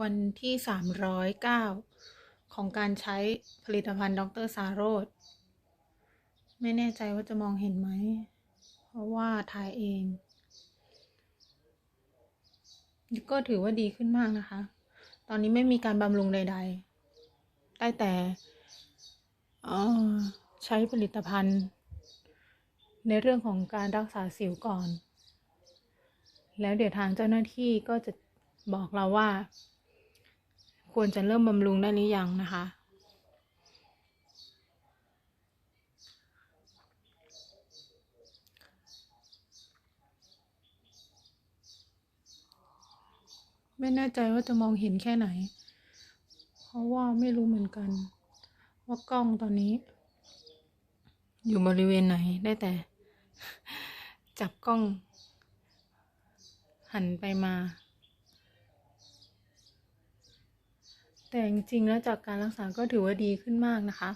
วันที่สามร้อยเก้าของการใช้ผลิตภัณฑ์ดรสาโรธไม่แน่ใจว่าจะมองเห็นไหม เพราะว่าถ่ายเอง ก็ถือว่าดีขึ้นมากนะคะ ตอนนี้ไม่มีการบำรุงใดๆได้แต่ใช้ผลิตภัณฑ์ ในเรื่องของการรักษาสิวก่อน แล้วเดี๋ยวทางเจ้าหน้าที่ก็จะบอกเราว่า ควรจะเริ่มบำรุงได้หรือยังนะคะ ไม่แน่ใจว่าจะมองเห็นแค่ไหน เพราะว่าไม่รู้เหมือนกัน ว่ากล้องตอนนี้ อยู่บริเวณไหนได้แต่ จับกล้อง หันไปมา แต่จริงๆแล้วจากการรักษาก็ถือว่าดีขึ้นมากนะคะ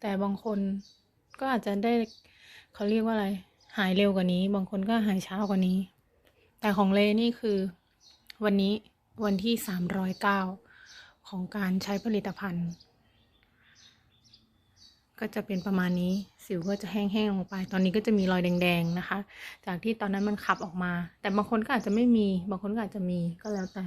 แต่บางคนก็อาจจะได้เขาเรียกว่าอะไร หายเร็วกว่านี้ บางคนก็หายช้ากว่านี้ แต่ของเลนี่คือ วันนี้วันที่สามร้อยเก้าของการใช้ผลิตภัณฑ์ ก็จะเป็นประมาณนี้สิวก็จะแห้งๆลงไป ตอนนี้ก็จะมีรอยแดง ๆนะคะ จากที่ตอนนั้นมันขับออกมา แต่บางคนก็อาจจะไม่มี บางคนก็อาจจะมีก็แล้วแต่